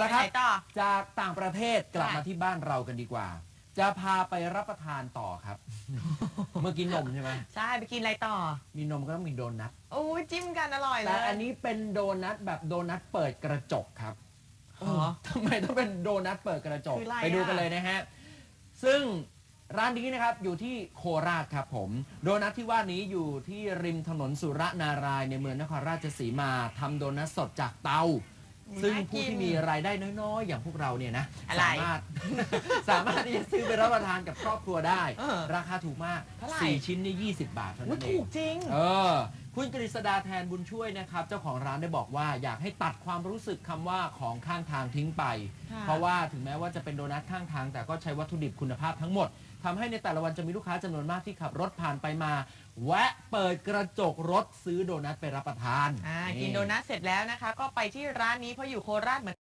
นะคไหรับนต่อ จากต่างประเทศกลับค่ะมาที่บ้านเรากันดีกว่า จะพาไปรับประทานต่อครับ เมื่อกี้นมใช่ไหมใช่ไปกินอะไรต่อมีนมก็ต้องมีโดนัทโอ้ยจิ้มกันอร่อยเลแต่ยอันนี้เป็นโดนัทแบบโดนัทเปิดกระจกครับอ๋อ ทำไมต้องเป็นโดนัทเปิดกระจกคืออะไรไปดูอะกันเลยนะฮะซึ่งร้านนี้นะครับอยู่ที่โคราชครับผม โดนัทที่ว่านี้อยู่ที่ริมถนนสุรนารายณ์ในเมืองนครราชสีมาทำโดนัทสดจากเตา ซึ่งผู้ที่มีรายได้น้อยๆ อย่างพวกเราเนี่ยนะอะไร สามารถ สามารถที่จะซื้อไปรับประทานกับครอบครัวได้ เออราคาถูกมากเท่าไหร่4ชิ้นนี่20 บาทเท่าโอ้นั้นเอถูงกจริง เออ คุณกฤษดาแทนบุญช่วยนะครับ เจ้าของร้านได้บอกว่าอยากให้ตัดความรู้สึกคำว่าของข้างทางทิ้งไป ค่ะเพราะว่าถึงแม้ว่าจะเป็นโดนัทข้างทาง แต่ก็ใช้วัตถุดิบคุณภาพทั้งหมดทำให้ในแต่ละวันจะมีลูกค้าจำนวนมากที่ขับรถผ่านไปมา แวะเปิดกระจกรถซื้อโดนัทไปรับประทาน อ่ากินโดนัทเสร็จแล้วนะคะ ก็ไปที่ร้านนี้เพราะอยู่โคราชเหมือน